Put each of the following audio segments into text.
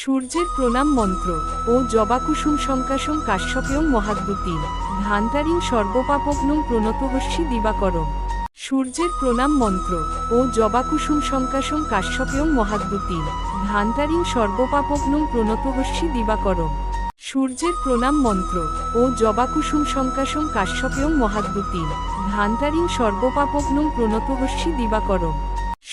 সূর্যের প্রণাম মন্ত্র ও জবাকুসুম শঙ্কাশং কাশ্যপেয়ং মহাদ্যুতি ধান্তারিং সর্বপাপগ্নং প্রণতহস্যি দিবাকরম। সূর্যের প্রণাম মন্ত্র ও জবাকুসুম শঙ্কাশং কাশ্যপেয়ং মহাদ্যুতি ধান্তারিং সর্বপাপগ্নং প্রণতহস্যি দিবাকরম। সূর্যের প্রণাম মন্ত্র ও জবাকুসুম শঙ্কাশং কাশ্যপেয়ং মহাদ্যুতি ধান্তারিং সর্বপাপগ্নং প্রণতহস্যি দিবাকরম।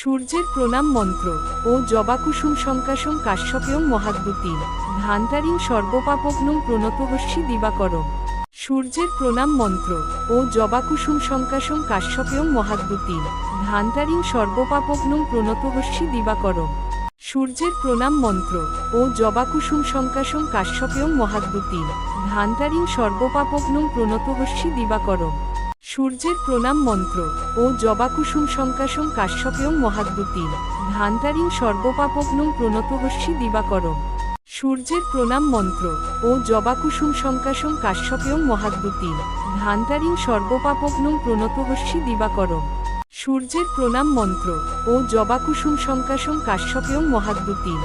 সূর্যের প্রণাম মন্ত্র ও জবাকুসুম শঙ্কাশং কাশ্যপেয়ং মহাদ্যুতি ধান্তারিং সর্বপাপগ্নং প্রণতহস্যি দিবাকরম। সূর্যের প্রণাম মন্ত্র ও জবাকুসুম শঙ্কাশং কাশ্যপেয়ং মহাদ্যুতি ধান্তারিং সর্বপাপগ্নং প্রণতহস্যি দিবাকরম। সূর্যের প্রণাম মন্ত্র ও জবাকুসুম শঙ্কাশং কাশ্যপেয়ং মহাদ্যুতি ধান্তারিং সর্বপাপগ্নং প্রণতহস্যি দিবাকরম। সূর্যের প্রণাম মন্ত্র ও জবাকুসুম শঙ্কাশং কাশ্যপেয়ং মহাদ্যুতি ধান্তারিং সর্বপাপগ্নং প্রণতহস্যি দিবাকরম। সূর্যের প্রণাম মন্ত্র ও জবাকুসুম শঙ্কাশং কাশ্যপেয়ং মহাদ্যুতি ধান্তারিং সর্বপাপগ্নং প্রণতহস্যি দিবাকরম। সূর্যের প্রণাম মন্ত্র ও জবাকুসুম শঙ্কাশং কাশ্যপেয়ং মহাদ্যুতি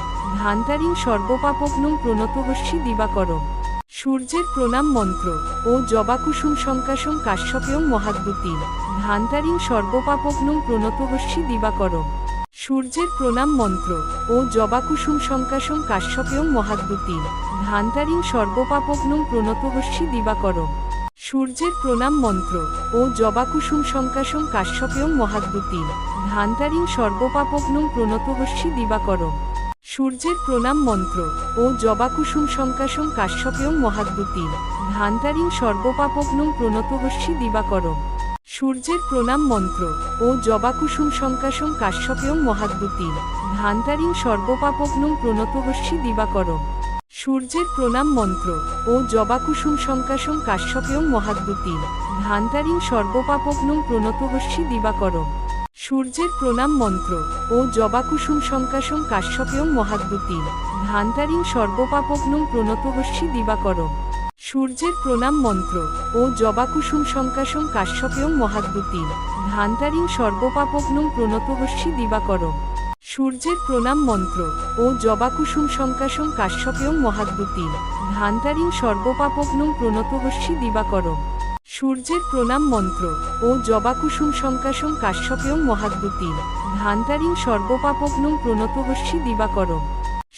ধান্তারিং সর্বপাপগ্নং প্রণতহস্যি দিবাকরম। সূর্যের প্রণাম মন্ত্র ও জবাকুসুম শঙ্কাশং কাশ্যপেয়ং মহাদ্যুতি ধান্তারিং সর্বপাপগ্নং প্রণতহস্যি দিবাকরম। সূর্যের প্রণাম মন্ত্র ও জবাকুসুম শঙ্কাশং কাশ্যপেয়ং মহাদ্যুতি ধান্তারিং সর্বপাপগ্নং প্রণতহস্যি দিবাকরম। সূর্যের প্রণাম মন্ত্র ও জবাকুসুম শঙ্কাশং কাশ্যপেয়ং মহাদ্যুতি ধান্তারিং সর্বপাপগ্নং প্রণতহস্যি দিবাকরম। সূর্যের প্রণাম মন্ত্র ও জবাকুসুম শঙ্কাশং কাশ্যপেয়ং মহাদ্যুতি ধান্তারিং সর্বপাপগ্নং প্রণতহস্যি দিবাকরম। সূর্যের প্রণাম মন্ত্র ও জবাকুসুম শঙ্কাশং কাশ্যপেয়ং মহাদ্যুতি ধান্তারিং সর্বপাপগ্নং প্রণতহস্যি দিবাকরম। সূর্যের প্রণাম মন্ত্র ও জবাকুসুম শঙ্কাশং কাশ্যপেয়ং মহাদ্যুতি ধান্তারিং সর্বপাপগ্নং প্রণতহস্যি দিবাকরম। সূর্যের প্রণাম মন্ত্র ও জবাকুসুম শঙ্কাশং কাশ্যপেয়ং মহাদ্যুতি ধান্তারিং সর্বপাপগ্নং প্রণতহস্যি দিবাকরম। সূর্যের প্রণাম মন্ত্র ও জবাকুসুম শঙ্কাশং কাশ্যপেয়ং মহাদ্যুতি ধান্তারিং সর্বপাপগ্নং প্রণতহস্যি দিবাকরম। সূর্যের প্রণাম মন্ত্র ও জবাকুসুম শঙ্কাশং কাশ্যপেয়ং মহাদ্যুতি ধান্তারিং সর্বপাপগ্নং প্রণতহস্যি দিবাকরম। সূর্যের প্রণাম মন্ত্র ও জবাকুসুম শঙ্কাশং কাশ্যপেয়ং মহাদ্যুতি ধান্তারিং সর্বপাপগ্নং প্রণতহস্যি দিবাকরম।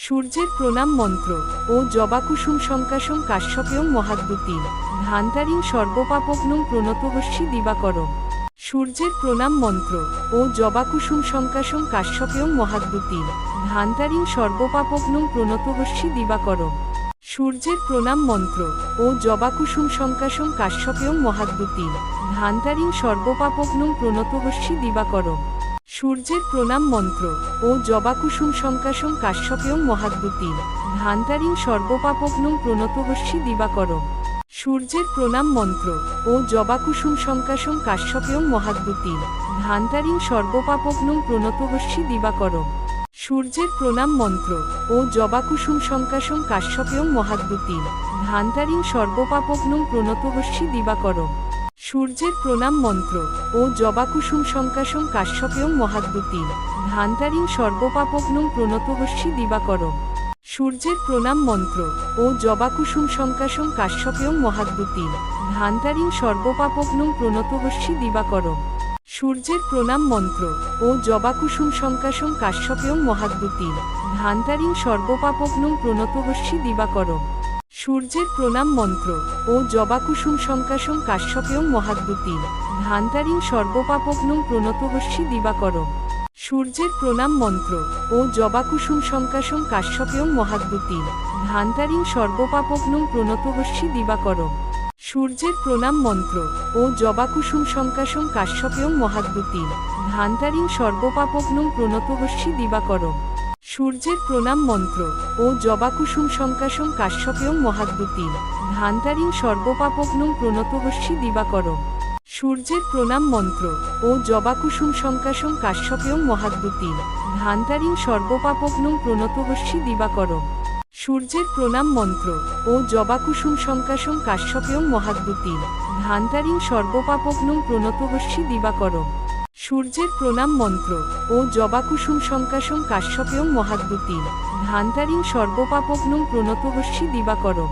সূর্যের প্রণাম মন্ত্র ও জবাকুসুম শঙ্কাশং কাশ্যপেয়ং মহাদ্যুতি ধান্তারিং সর্বপাপগ্নং প্রণতহস্যি দিবাকরম। সূর্যের প্রণাম মন্ত্র ও জবাকুসুম শঙ্কাশং কাশ্যপেয়ং মহাদ্যুতি ধান্তারিং সর্বপাপগ্নং প্রণতহস্যি দিবাকরম। সূর্যের প্রণাম মন্ত্র ও জবাকুসুম শঙ্কাশং কাশ্যপেয়ং মহাদ্যুতি ধান্তারিং সর্বপাপগ্নং প্রণতহস্যি দিবাকরম। সূর্যের প্রণাম মন্ত্র ও জবাকুসুম শঙ্কাশং কাশ্যপেয়ং মহাদ্যুতি ধান্তারিং সর্বপাপগ্নং প্রণতহস্যি দিবাকরম। সূর্যের প্রণাম মন্ত্র ও জবাকুসুম শঙ্কাশং কাশ্যপেয়ং মহাদ্যুতি ধান্তারিং সর্বপাপগ্নং প্রণতহস্যি দিবাকরম। সূর্যের প্রণাম মন্ত্র ও জবাকুসুম শঙ্কাশং কাশ্যপেয়ং মহাদ্যুতি ধান্তারিং সর্বপাপগ্নং প্রণতহস্যি দিবাকরম। সূর্যের প্রণাম মন্ত্র ও জবাকুসুম শঙ্কাশং কাশ্যপেয়ং মহাদ্যুতি ধান্তারিং সর্বপাপগ্নং প্রণতহস্যি দিবাকরম। সূর্যের প্রণাম মন্ত্র ও জবাকুসুম শঙ্কাশং কাশ্যপেয়ং মহাদ্যুতি ধান্তারিং সর্বপাপগ্নং প্রণতহস্যি দিবাকরম। সূর্যের প্রণাম মন্ত্র ও জবাকুসুম শঙ্কাশং কাশ্যপেয়ং মহাদ্যুতি ধান্তারিং সর্বপাপগ্নং প্রণতহস্যি দিবাকরম। সূর্যের প্রণাম মন্ত্র ও জবাকুসুম শঙ্কাশং কাশ্যপেয়ং মহাদ্যুতি ধান্তারিং সর্বপাপগ্নং প্রণতহস্যি দিবাকরম। সূর্যের প্রণাম মন্ত্র ও জবাকুসুম শঙ্কাশং কাশ্যপেয়ং মহাদ্যুতি ধান্তারিং সর্বপাপগ্নং প্রণতহস্যি দিবাকরম। সূর্যের প্রণাম মন্ত্র ও জবাকুসুম শঙ্কাশং কাশ্যপেয়ং মহাদ্যুতি ধান্তারিং সর্বপাপগ্নং প্রণতহস্যি দিবাকরম। সূর্যের প্রণাম মন্ত্র ও জবাকুসুম শঙ্কাশং কাশ্যপেয়ং মহাদ্যুতি ধান্তারিং সর্বপাপগ্নং প্রণতহস্যি দিবাকরম। সূর্যের প্রণাম মন্ত্র ও জবাকুসুম শঙ্কাশং কাশ্যপেয়ং মহাদ্যুতি ধান্তারিং সর্বপাপগ্নং প্রণতহস্যি দিবাকরম। সূর্যের প্রণাম মন্ত্র ও জবাকুসুম সংকাশম কাশ্যপেয়ং মহাদ্যুতি ধান্তারিং সর্বপাপগ্নম প্রণতহস্যি দিবাকরম। সূর্যের প্রণাম মন্ত্র ও জবাকুসুম সংকাশম কাশ্যপেয়ং মহাদ্যুতি ধান্তারিং সর্বপাপগ্নম প্রণতহস্যি দিবাকরম।